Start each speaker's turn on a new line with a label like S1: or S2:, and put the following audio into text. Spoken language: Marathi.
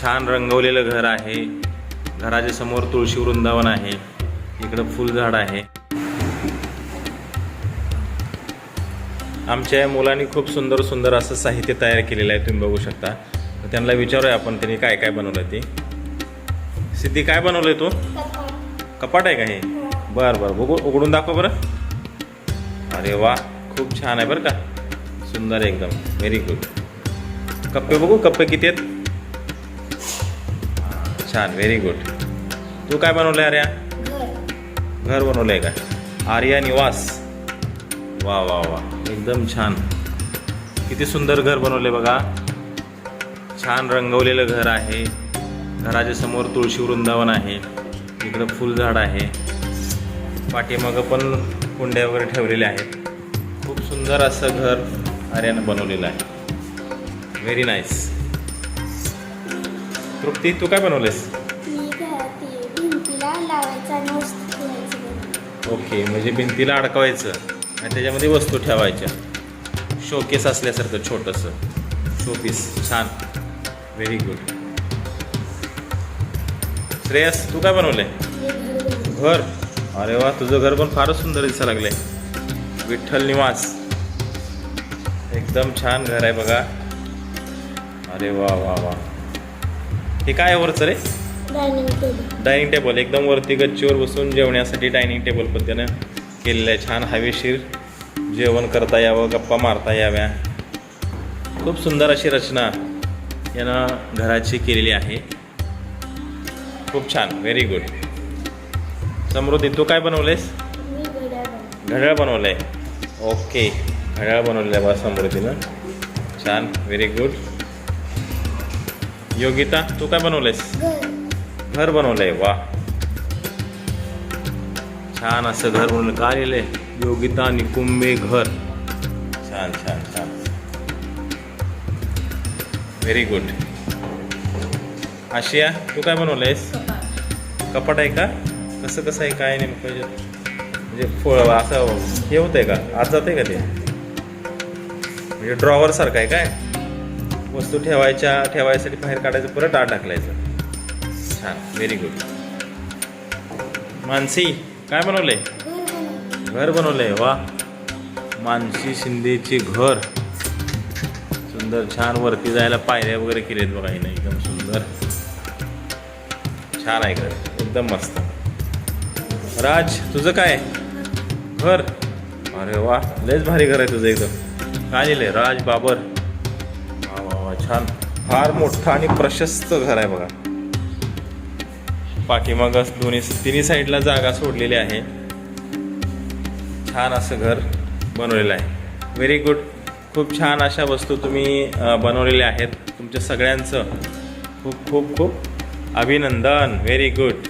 S1: छान रंगवलेलं घर आहे. घराच्या समोर तुळशी वृंदावन आहे. इकडं फुलझाड आहे. आमच्या मुलांनी खूप सुंदर सुंदर असं साहित्य तयार केलेलं आहे तुम्ही बघू शकता. त्यांना विचारूया आपण त्यांनी काय काय बनवलं ते. सिद्धी काय बनवलंय तू? कपाट आहे का हे? बरं बरं. बघू उघडून दाखव बरं. अरे वा खूप छान आहे बरं का. सुंदर एकदम. व्हेरी गुड कप्पे बघू कप्पे किती आहेत? छान व्हेरी गुड तू काय बनवलंय आर्या? घर. बनवलंय का? आर्या निवास. वा वा वा. एकदम छान. किती सुंदर घर बनवले बघा. छान रंगवलेलं घर आहे. घराच्या समोर तुळशी वृंदावन आहे. इकडं फुलझाड आहे. पाठीमागं पण कुंड्या वगैरे ठेवलेल्या आहेत. खूप सुंदर असं घर आर्यानं बनवलेलं आहे. व्हेरी नाईस तृप्ती तू काय बनवलेस
S2: मी घरात ते भिंतीला लावायचा आणि वस्तू ठेवायची बघ.
S1: ओके म्हणजे भिंतीला अडकवायचं आणि त्याच्यामध्ये वस्तू ठेवायच्या. शोकेस असल्यासारखं छोटंसं. शोपीस छान. व्हेरी गुड श्रेयस तू काय बनवलंय?
S2: घर बनवलं.
S1: घर. अरे वा तुझं घर पण फारच सुंदर दिसायला लागलंय. विठ्ठल निवास. एकदम छान घर आहे बघा. अरे वा वा वा. हे काय वरचं रे?
S2: डायनिंग टेबल
S1: डायनिंग टेबल एकदम वरती गच्चीवर बसून जेवण्यासाठी डायनिंग टेबल त्यानं केलेलं आहे. छान हवेशीर जेवण करता यावं गप्पा मारता याव्या. खूप सुंदर अशी रचना यानं घराची केलेली आहे. खूप छान. व्हेरी गुड समृद्धी तू काय बनवलेस
S2: मी घड्याळ बनवलं.
S1: घड्याळ बनवलं आहे ओके घड्याळ बनवलेलं आहे बा समृद्धीनं. छान. व्हेरी गुड योगिता तू काय बनवलंयस?
S2: घर
S1: बनवलंय वा. छान असं घर बनवलं काय लिहिलंय योगिता निकुंबे घर. छान छान छान. व्हेरी गुड आशिया तू काय बनवलंयस? कपाट आहे का? कसं कसं आहे काय नेमकं पाहिजे म्हणजे फळ असं हे होतंय का? आत जाते का ते? म्हणजे ड्रॉवर सारखं आहे काय? वस्तू ठेवायच्या ठेवायसाठी बाहेर काढायचं परत आत टाकलायचं. छान व्हेरी गुड मानसी काय बनवलंय?
S2: घर बनवलं.
S1: घर बनवलंय वा मानसी शिंदेचे घर. सुंदर छान वरती जायला पायऱ्या वगैरे केलेत बघा हिनं एकदम सुंदर. छान आहे घर एकदम मस्त. राज तुझं काय? घर? अरे वा लयच भारी घर आहे तुझं एकदम. काय लिहिलंय? राज बाबर. वा छान फार मोठं आणि प्रशस्त घर आहे बघा. पाठीमागं दोन्ही तिन्ही साईडला जागा सोडलेली आहे. छान असं घर बनवलेलं आहे. व्हेरी गुड खूप छान अशा वस्तू तुम्ही बनवलेल्या आहेत. तुमच्या सगळ्यांचं खूप खूप खूप अभिनंदन. Very good